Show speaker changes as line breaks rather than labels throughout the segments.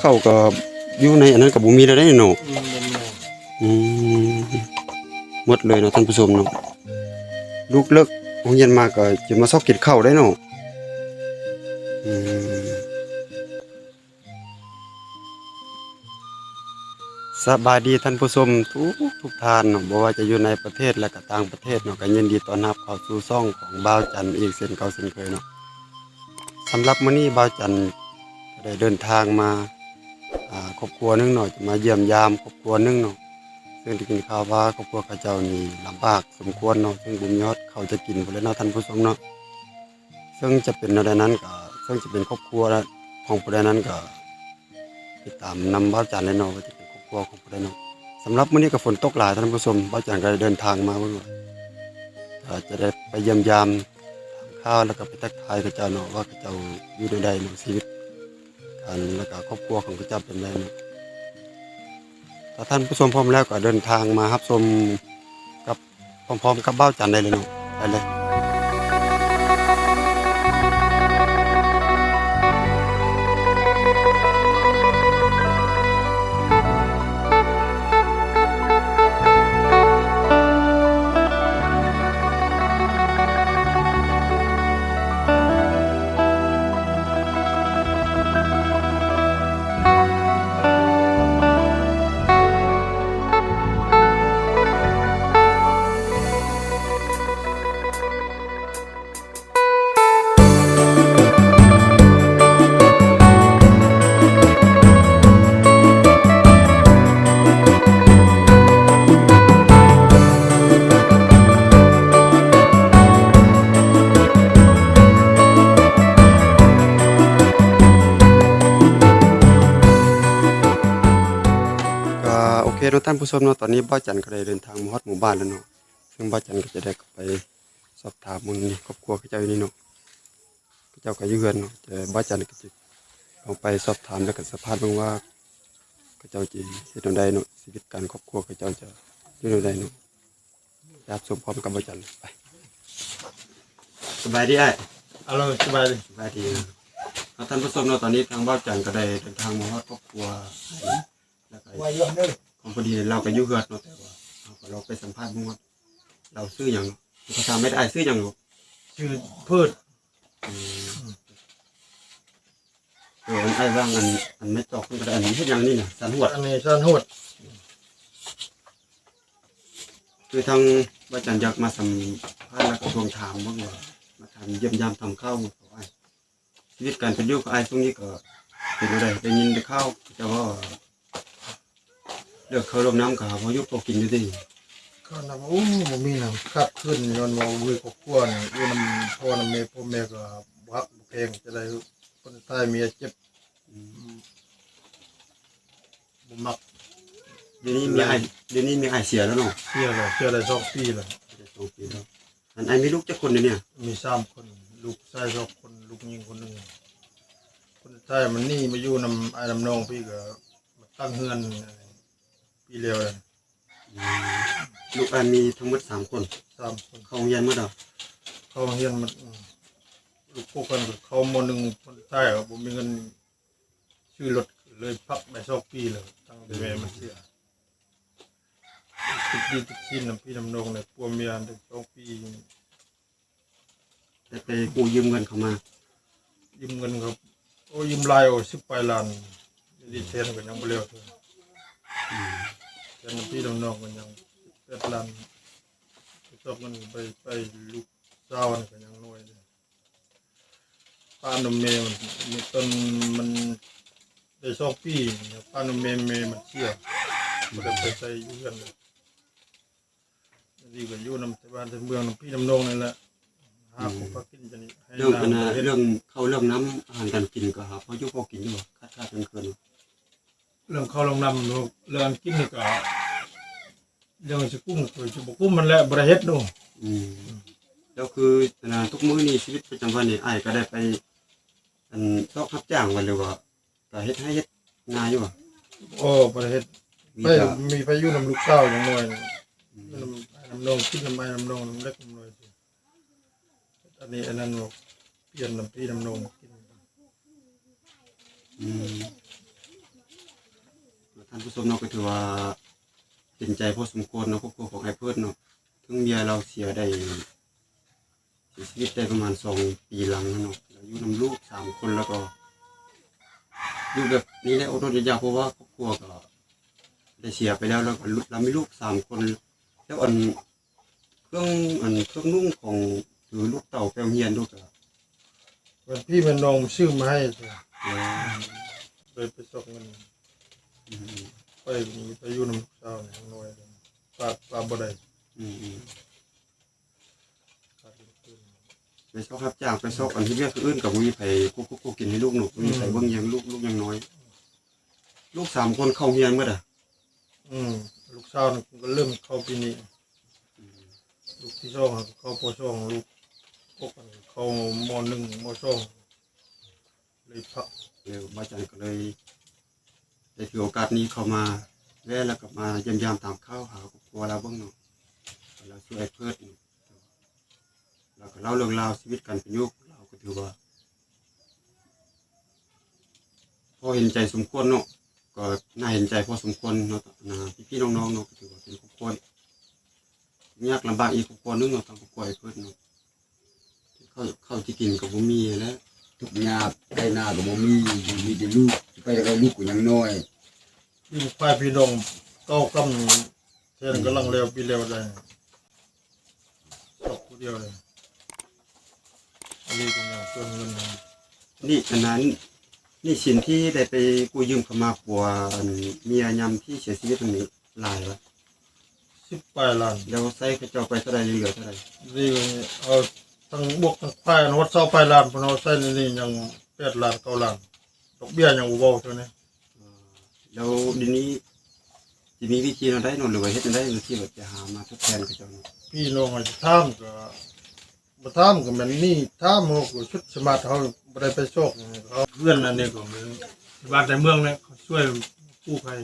เข้าก็อยู่ในอันนั้นก็บ่มีแล้วได้เนาะ
อืม
หมดเลยเนาะท่านผู้ชมเนาะลูกเลิกโรงเรียนมาก็จะมาซอกกินข้าวได้เนาะอืมสบายดีท่านผู้ชมทุกทุกท่านเนาะบ่ว่าจะอยู่ในประเทศและก็ต่างประเทศเนาะก็ยินดีต้อนรับเข้าสู่ช่องของบ่าวจันทร์อีกเช่นเก่าเช่นเคยเนาะสำหรับมื้อนี้บ่าวจันทร์ได้เดินทางมา ครอบครัวนึงเนาะจะมาเยี่ยมยามครอบครัวนึงเนาะซึ่งได้กินข้าวว่าครอบครัวข้าเจ้านี่ลำบากสมควรเนาะซึ่งบุญยอดเขาจะกินพุ่นแล้วเนาะท่านผู้ชมเนาะซึ่งจะเป็นอะไรนั้นก็ซึ่งจะเป็นครอบครัวของผู้ใดนั้นก็ติดตามนำบ้าจันเลยเนาะว่าจะเป็นครอบครัวของผู้ใดเนาะสำหรับมื้อนี้ก็ฝนตกหลายท่านผู้ชมบ้าจันก็ได้เดินทางมาเพิ่นว่าก็จะได้ไปเยี่ยมยามทานข้าวแล้วก็ไปทักทายข้าเจ้าเนาะว่าข้าเจ้าอยู่ในใดเนชีวิต การและก็ครอบครัวของข้าเจ้าเป็นไดเนะถ้าท่านผู้ชมพร้อมแล้วก็เดินทางมารับชมกับพร้อมๆกับเบ้าจันได้เลยเนาะไปเลย ก็โอเคเนาะท่านผู้ชมเนาะตอนนี้เบ้าจันก็ได้เดินทางมาฮอดหมู่บ้านแล้วเนาะซึ่งเบ้าจันก็จะได้ไปสอบถามมึงนี่ครอบครัวเขาเจ้าอยู่นี่เนาะเขาเจ้าก็อยู่เฮือนเนาะแต่เบ้าจันก็จะลองไปสอบถามแล้วก็สัมภาษณ์เบิ่งว่าเขาเจ้าจะเฮ็ดจังไดเนาะชีวิตการครอบครัวเขาเจ้าจะอยู่จังไดเนาะรับชมพร้อมกับเบ้าจันไปสบายดีอ้าย
เอาล่ะสบายดี
สบายดีนะท่านผู้ชมเนาะตอนนี้ทางบ้านจันก็ได้เดินทางมาฮอดครอบครัวแล้วก็
ว่าอยู่เด้อ
ของพอดีเราก็อยู่เฮือดเนาะแต่ว่าเราก็เราไปสัมภาษณ์มึงว่าเราซื้ออย่างเนาะเขาถามไม่ได้ซื้ออย่างเนาะ
ชื่อพืช
อืมเออมันไอ้ว่างอันอันไม่ตอกมันก็ได้อันนี้เฮ็ดอย่างนี้น่ะสันหวด
อันนี้ชันโหด
คือทางบ้านจันอยากมาสัมภาษณ์แล้วก็ทวงถามบ้างว่ามาถามเยี่ยมยามทำข้าวของไอ้ชีวิตการเป็นอยู่กับไอ้ตรงนี้ก็เป็นอะไรได้ยินได้ข้าวแต่ว่า เลือกเขาลมน้ำกับพอยุบพอกินอยู่ดี
ข้าวนำโอ้บ่มีน้ำคับขึ้นย้อนว่าวุ้ยกบกวนอยู่น้ำพ่อน้ำแม่พ่อแม่ก็บักบ่แพงจะได้คนตายเมียเจ็บบ่มัก
เดี๋ยวนี้มีไอเดี๋ยวนี้มีไอเสียแล้วเนาะ
เสียแล้วเสียได้สองปีแล้ว
สองปีแล้วอันไอมีลูกจักคนเดี๋ยวเนี่ย
มีสามคนลูกชายสองคนลูกหญิงคนหนึงคนชายมันหนี่มาอยู่นำไอ้น้ำน้องพี่ก็มาตั้งเฮือน ปีเดียวเลย
ลูกไอมีทั้งหมดสามคน
สามคน
เข้าโรงเรียนหมดอะ
เขาเฮียนมันอืมลูกพวกกันก็เขาโมหนึ่งคนใต้อะผมมีเงินชื่อรถเลยพักได้สองปีเลยตั้งแต่แม่มันเสียติดดีติดชินน้ำพี่น้ำนองเนี่ยปัวเมียได้สองปี
แต่ไปกู้ยืมเงินเขามา
ยืมเงินครับโอ้ยืมลายโอ้สิบปลายล้านดีเทนก็ยังไม่เร็วเลย แต่น้ำพี่น้ำนองก็ยังแปดล้านชอบเงินไปไปลูกสาวนี่ก็ยังน้อยเลยป้านมเมมันมีต้นมันได้สองปีเนี่ยป้านมเมเมมันเสียมันได้ไปใส่อยุ่กันเลยนี่ก็อยู่น้ำที่บ้านที่เมืองน้ำพี่น้ำนองนั่นแหละหาของพักกินจะนี่ให้
เรื่องอันน่ะ
น้ำให้
เรื่องเข้าเรื่องน้ำอาหารการกินก็ครับพอยุบพอกินอยู่บ่คาดคาดกันเกิน
เรื่องข้าวลงน้ำลูกเรื่องกินนี่ก็เรื่องจะกุ้งตัวจะบกุ้งมันแหละบริเฮ็ดนู่น
อืมแล้วคืออันน่ะทุกมื้อนี่ชีวิตประจำวันนี่ไอก็ได้ไป อันซอกรับจ้างวันเลยว่าก็เฮ็ดให้เฮ็ดนาอยู่บ่
โอ้บริเฮ็ด
มี
ไป
แต่
มีพายุน้ำลูกเต้าอย่างน้อยนี่น้ำน้ำนองกินน้ำไม้น้ำนองน้ำเล็กน้ำน้อยสิอันนี้อันนั้นบอกเปลี่ยนน้ำพี่น้ำนองกิน
อืม ผู้ชมเนาะก็ถือว่าเห็นใจพอสมควรเนาะครอบครัวของไอ้เพิ่นเนาะทั้งเมียเราเสียได้เสียชีวิตได้ประมาณสองปีหลังแล้วเนาะเราอยู่นำลูกสามคนแล้วก็อยู่แบบนี้แหละอดทนยากๆเพราะว่าครอบครัวก็ได้เสียไปแล้วแล้วก็ลูกเรามีลูกสามคน แล้วอันเครื่องอันเครื่องนุ่งของหรือลูกเต่าแปลวเฮียนลูกอะ
วันพี่มันน้องซื้อมาให้จ้ะ
เออ
เลยไปส่งเงิน
อืม
ไปมีไปอยู่น้ำลูกสาวเนี่ยน่วยเลยปลาปลาบ่ได้
อืมอืม
ปลาเป็นปืน
ไปซอกรับจ้างไปซอกอันที่เรียกคืออื่นกับมีไผกุ๊กกุ๊กกุ๊กกินให้ลูกหนูมีไผเบิ่งเลี้ยังลูกลูกยังน้อย ลูกสามคนเข้าเฮียนเมื่อใด
อืมลูกสาวนี่ก็เริ่มเข้าปีนี้ลูกที่สองเข้าปสองลูกพวกมันเข้ามหนึ่งมสองเลยพัก
เร็วบ้าจันก็เลย ได้ถือโอกาสนี้เข้ามาแวะแล้วก็มาเยี่ยมยามตามข้าวหาครอบครัวเราเบิ่งเนาะเราช่วยเพิ่อนเราก็เล่าเรื่องราวชีวิตการเป็นยู่ของเราก็ถือว่าพอเห็นใจสมควรเนาะก็น่าเห็นใจพอสมควรเนาะนะพี่ๆน้องๆเนาะก็ถือว่าเป็นครอบครัวยากลำบากอีกครอบครัวนึงเนาะทางครอบครัวไอ้เพิ่อนเนาะเข้าวข้าที่กินก็บ่มีแล้ว
ทุกยากได้หน้าก็บ่มีมีแต่ลูก ไปแล้วก็ลูกก็ยังน้อย
พี่ควายพี่น้องเก้ากำเทนกำลังเร็วปีเร็วได้ตกผู้เดียวเลยอันนี้เป็นอย่างส่วนเงินนะ
นี่อันนั้นนี่สินที่ได้ไปกู้ยืมเขามาปัวอันเมียยำที่เสียชีวิตตรงนี้หลายวะ
สิบปลายล้าน
แล้วใส่กระเจ้าไปเท่าไรเหลือเท่าไร
นี่เอาทั้งบวกทั้งควายนวัดเสาปลายล้านเพนเอาใส่ในนี่ยังแปดล้านเก้าล้านดอก เบี้ยยังอุโบเท่านี้
เอ่อแล้วทีนี้จะมีวิธีเราได้เนอนหรือว่าเฮ็ดจั่งได้หรือที่แบบจะหามาทดแทนกระเจ้าเนาะ
พี่น้องอาจจะท่ามก็มาท่ามก็มันนี่ท่ามเขาก็ชุดสมาร์ทเขาบ่ได้ไปโชคเขาเพื่อนอันนี้ก็เหมือนบ้านในเมืองเนี่ยเขาช่วยกู้ภัย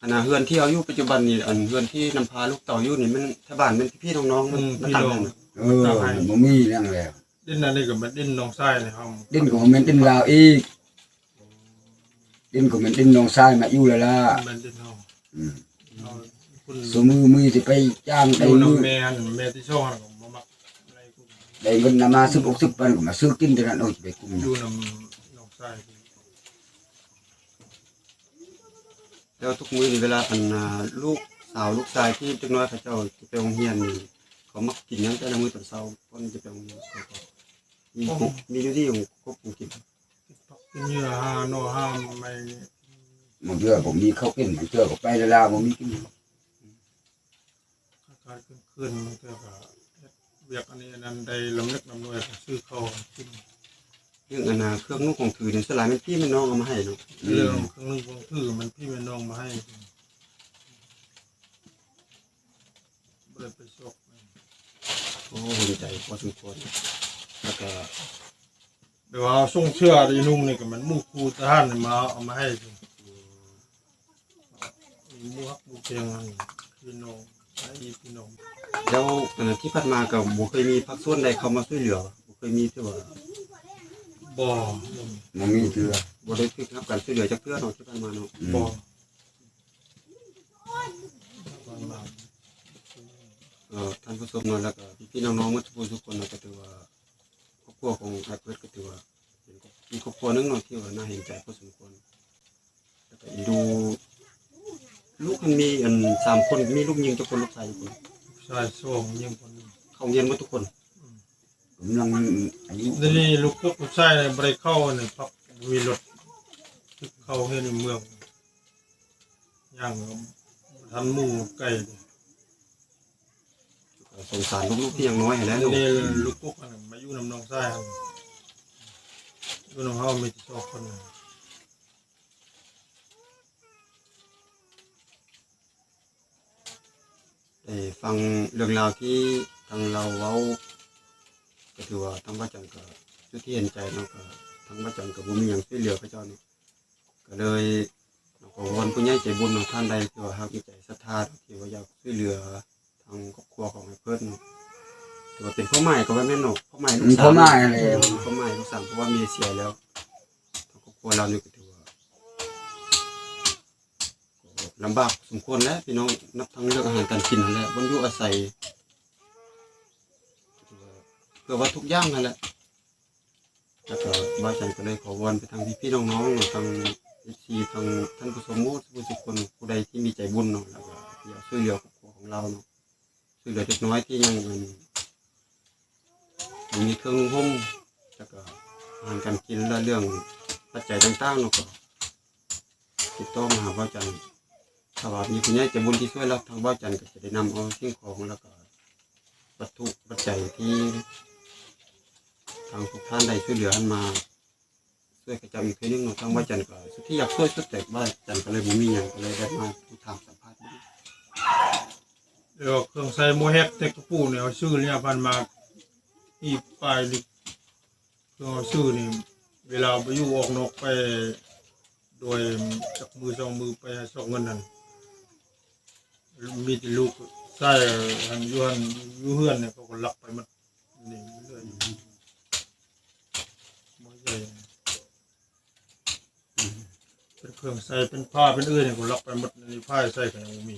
อันน่ะเฮือนที่เอาอยู่ปัจจุบันนี่อันเฮือนที่นำพาลูกเต่าอยู่นี่มันถ้าบ้านมันพี่ๆน้องๆมัน
อืม
มัน
พี่
ต่าง
น้อง
กันน่ะ
เออบ่มีเรื่องแล้ว
ดิ้นอันนี้ก็มันดิ้นน้องชายในห้อง
ดินก็แม่นดินลาวอีก ดินก็แม่นดินน้องชายมาอยู่แล้วล่ะ
มันดิ้นห้อง
อืม
เอาคุณ
สมือมือสิไปจ้าง
อ
ได้
ยู่
มือ
น้ำแม่นแม่ที่ช่องก็มามักอะไรกู
ได้เงินนำมาซื้ออกซื้อปันก็มาซื้อกินเท่านั้นโอ้ยไปกุม
อยู่น้ำน้องชาย
แล้วทุกมื้อนี่เวลาอันน่ะลูกสาวลูกชายที่จักหน้อยเขาเจ้าจะไปโรงเรียนนี่เขามักกินหยังแต่ละมื้อตอนเช้าตอนจะไปโรงเรียนเขาก็มีครบมีอยู่ที่ของครบของกิน
กินเนื้อห้าโนห้ามไม่
มันเชื่อผมมีข้าวกินมันเชื่อก็ไปแล้วล่ะบ่มีกิน
การขึ้นขึ้นมันก็เบียกอันนี้อันนั้นได้ลำลึกลำนวยก็ซื้อเขากิน
เรื่องอันน่ะเครื่องนุ่งของถือนี่สลายมันพี่มันน้องเอามาให้เนาะ
เรื่องเครื่องนึงของถือมันพี่แม่น้องมาให้บ่ได้ไปโชค
โอ้เห็นใจพอสมควรแล้วก็
เดี๋ยวเอาส่งเชื่อไอ้นุ่งนี่ก็มันมูครูทหานี่มาเอามาให้สิหมู่ฮักมูเพียงอันพี่น้องไอ้พี่น้อง
แล้วอันนั้นที่ผ่านมาก็บ่เคยมีภาคส่วนใดเข้ามาช่วยเหลือบ่เคยมีที่ว่า
บ่
บ่มีเชื่อ
บ่ได้คือรับการช่วยเหลือจากเพื่อนเนาะที่ผ่านมาเนาะ
บ่
เออท่านผู้ชมเนาะแล้วก็พี่น้องๆมดทุกคนทุกคนเนาะก็ถือว่า รอบครัวของอาเกิดก็ถือว่าเป็นครอบมีครอบครัวหนึงเนาะที่ว่าน่าเห็นใจพอสมควรแล้วก็อีดู ลูกมันมีอันสามคนมีลูกยิงทุกคนลูกชายทุกคน
ชายสองยิงคนหนึ่ง
เขาเรียนหมดทุกคน
กำลังอายุ
เดี๋ยวนี้ลูกพวกผู้ชายเนี่ยบ่ได้เข้าเนี่ยพักมีรถเข้าให้ในเมืองย่างทันหมู่ไก่
ก็ สงสารลูกๆที่ยังน้อยให้แหล้ว
นี่
เนาะ
ลูกพวกอันนั้นมาอยู่น้ำน้องชายครับอยู่น้องเฮามีที่สองคนน่ะ
ได้ฟังเรื่องราวที่ทางเราเว้าก็ถือว่าทางพระจันทร์ก็จุดที่เห็นใจเนาะก็ทางพระจันทร์ก็บ่มีหยังช่วยเหลือพระเจ้าเนาะก็เลยขอวอนผู้ใหญ่ใจบุญเนาะท่านใดที่ว่าฮักมีใจศรัทธาที่ว่าอยากช่วยเหลือ ทางครอบครัวของไอ้เพิ่นเนาะถือว่าเป็นพ่อใหม่ก็ว่าแม่นเนาะพ่อใหม่ลูก
มี
สาว
พ่อมาแล้ว
พ่อใหม่ลูกสาวเพราะว่าเมียเสียแล้วทางครอบครัวเรานี่ก็ถือว่าก็ลำบากสมควรแล้วพี่น้องนับทั้งเรื่องอาหารการกินนั่นแหละบนอยู่อาศัยเพื่อว่าทุกอย่างนั่นแหละแล้วก็บ้าจันก็เลยขอวอนไปทางพี่ๆน้องๆทางเอซีทางท่านผู้ชมผู้ทุกคนผู้ใดที่มีใจบุญเนาะแล้วก็อยากช่วยเหลือครอบครัวของเราเนาะช่วย เหลือเด็กน้อยที่ยังมันมีเครื่องนุ่งห่มแล้วก็อาหารการกินและเรื่องปัจจัยต่างๆเนาะก็ติดต่อมาหาบ้าจันถ้าว่ามีผู้ใหญ่ใจบุญที่ช่วยเราทางบ้าจันทร์ก็จะได้นำเอาสิ่งของแล้วก็วัตถุปัจจัยที่ทางทุกท่านได้ช่วยเหลือันมาช่วยกระจายอีกทีหนึงเนาะทางบ้าจันทร์ก็สุดที่อยากช่วยสุดแต่บ้านจันทร์ก็เลยมีหยังก็เลยได้มาทุกทางสัมภาษณ์
เดี๋ยวเครื่องใส่โมเฮ็ดเต็กปูเนี่ยเอาชื่อเนี่ยพันมาอีปลายลิกเครื่องเอาชื่อนี่เวลาไปอยู่ออกนอกไป โดยจากมือสองมือไปสองเงินนั่นมีแต่ลูกใส่ทางยูฮันยูเฮือนเนี่ยเขาก็ลักไปหมันนี่เรื่อยบ่ใหญ่เป็นเครื่องใส่เป็นผ้าเป็นเอื้อเนี่ยก็ลักไปหมดนี่ผ้าใส่ก็ยังมี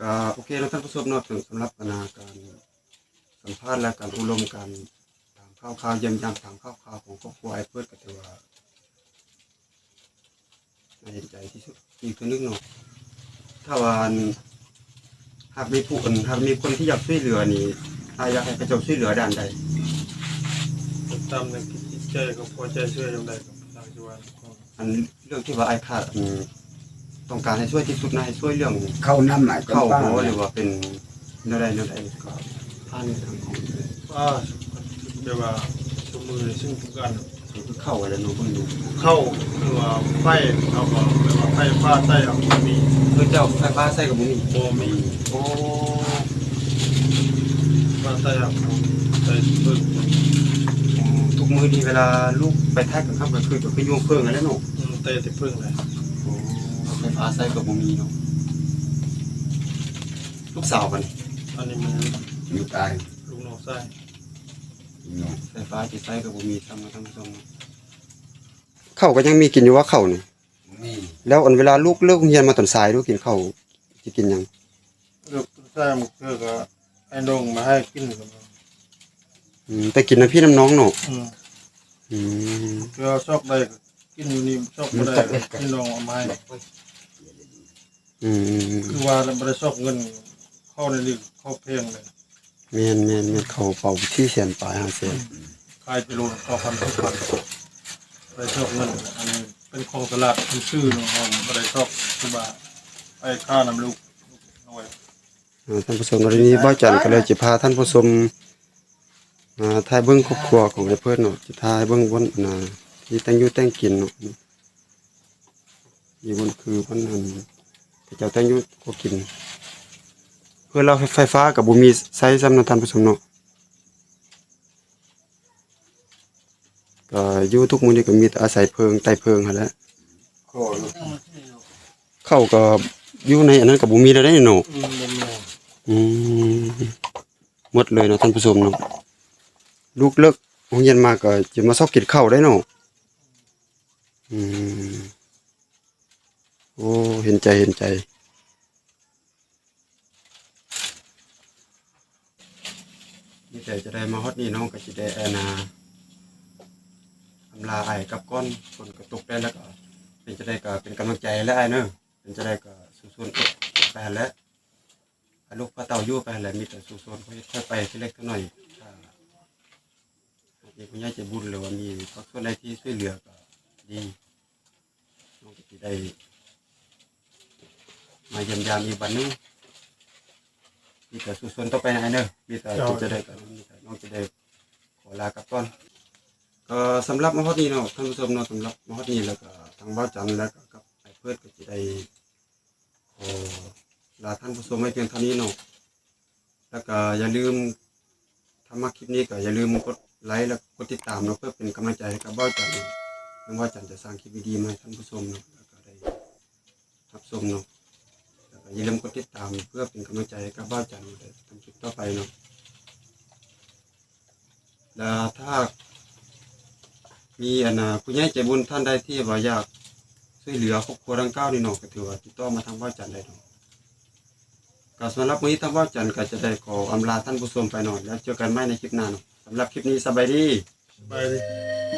ก็โอเคแล้วท่านผู้ชมเนาะถึงสำหรับนาการสัมภาษณ์และการอบรมการถามข่าวข่าวเยี่ยมยามถามข่าวข่าวของครอบครัวไอ้เพื่อนก็ถือว่าน่าเห็นใจที่สุดอีกตัวนึงเนาะถ้าวันหากมีผู้อื่นหากมีคนที่อยากช่วยเหลือนี่ถ้าอยากให้พระเจ้าช่วยเหลือด้านใด
ตามในคิดจิตใจก็พอใจช่วยยังไงกับทางจังหวัดอั
นเรื่องที่ว่าไอ้ขาดอัน ต้องการให้ช่วยที่สุดนะให้ช่วยเรื่อง
เข้าน้ำหมาย
เข้า
ป้า
หัวหรือว่าเป็นเนื้อใดเนื้อใดก็ท่านทางของ
ป้าเดี๋ยวว่าตัวมือซึ่งทุกการ
คือเข้าอะไรหนูเพิ่งดู
เข้าหรือว่าไฟเอาก็แปลว่าไฟฟ้าใต้เอาก็มี
คือเจ้าไฟฟ้าใส่กับบุมี
โบมี
โอ้
ฟ้าใต้เอาก็มีใส่เพิ่ม
ทุกมือนี่เวลาลูกไปแท็กกับครับก็คือก็คือโยงเพิ่งอะไรเนาะ
อืมเตะแต่เพิ่งเลย
ไฟฟ้าใส่กับบุมีเนาะลูกสาวกัน
อันนี้มัน
อยู่ตาย
ลูกน้องใส่
เนาะ
ไฟฟ้าที่ใส่กับบุมีทำมาทั้งสองเข้าก็ยังมีกินอยู่ว่าเข้านี่
นี่
แล้วอันเวลาลูกเลิกเรียนมาตอนสายลูกกินข้าวสิกินหยัง
ลูกใส่มันคือก็ไอ้ดงมาให้กินกัน
อืมแต่กินน้ำพี่น้ำน้องเนาะ
อืม
อืม
คือเอาชอบใดก็กินอยู่นี่ชอบบ่ได้ก็กินน้องเอามาให้
อืม
คือว่าเราบ่ได้ชอบเงินเข้าในนี้เข้าเพลงเลย
แม่นแม่นแม่นเขาเป่าที่แสนปลายห้าแสน
ขายกิโลละสองพันทุกพันไปชอบเงินอันนี้เป็นของตลาดเป็นชื่อเนาะผมไม่ได้ชอบคือว่าไปค่านำลูกน้อย
อ่าท่านผู้ชมตอนนี้บ้าจันก็เลยจะพาท่านผู้ชมมาถ่ายเบิ้งครอบครัวของไอ้เพื่อนเนาะจะถ่ายเบิ้งวันน่ะที่แต่งอยู่แต่งกินเนาะอยู่บนคือวันนั้น ที่เจ้าแตงอยู่ก็กิน เพื่อเราไฟฟ้ากับบุมีใช้ซ้ำนาะท่านผู้ชมเนาะก็อยู่ทุกมื้อนี้ก็มีแต่อาศัยเพิงใต้เพิงหั่นแหละ
โคลูก
เข้าก็อยู่ในอันนั้นกับบุมีแล้วได้เนาะ
อืมบ่มี
อืมหมดเลยเนาะท่านผู้ชมเนาะลูกเลิกโรงเรียนมาก็จะมาซอกกินข้าวได้เนาะอืมโอ้ เห็นใจเห็นใจ นี่แต่จะได้มาฮอดนี่น้องก็จะได้แอนาอำลาไอ้กับก้อนคนกระตุกได้แล้วก็ เป็นจะได้ก็เป็นกำลังใจและไอ้เนอะเป็นจะได้ก็สู้ๆไปแล้วลูกพาเต่ายู่ไปแหละมีแต่สู่โซนค่อยไปทีเล็กทีน้อยถ้าหากมีผู้ใหญ่ใจบุญหรือว่ามีพักส่วนใดที่ช่วยเหลือก็ดีน้องก็จะได้ มาเยี่ยมยามอีกวันหนึงมีแต่สู่โซนต่อไปนะไอ้เนอะมีแต่ที่จะได้ก็มีแต่น้องจะได้ขอลากลับก่อนก็สำหรับมหอดนี้เนาะท่านผู้ชมเนาะสำหรับมหอดนี้แล้วก็ทางบ้านจันทร์แล้วก็กับไอ้เพื่อนก็จะได้ขอลาท่านผู้ชมไว้เพียงเท่านี้เนาะแล้วก็อย่าลืมถ้ามาคลิปนี้ก็อย่าลืมกดไลค์และกดติดตามเนาะเพื่อเป็นกำลังใจให้กับเบ้าจันเนาะไม่ว่าจันจะสร้างคลิปดีๆมาให้ท่านผู้ชมเนาะแล้วก็ได้รับชมเนาะแล้วก็ อย่าลืมกดติดตามเพื่อเป็นกำลังใจให้กับบ้าจันได้ทำคลิปต่อไปเนาะแล้วถ้า มีอันนะผู้ใหญ่ใจบุญท่านใดที่ว่าอยากช่วยเหลือครอบครัวดังกล่าวนี่เนาะก็ถือว่าติดต่อมาทางบ้าจันทร์ได้เนาะก็สำหรับมื้อนี้ทางบ้าจันทร์ก็จะได้ขออำลาท่านผู้ชมไปเนาะแล้วเจอกันใหม่ในคลิปหน้าเนาะสำหรับคลิปนี้สบายดี
ไปดิ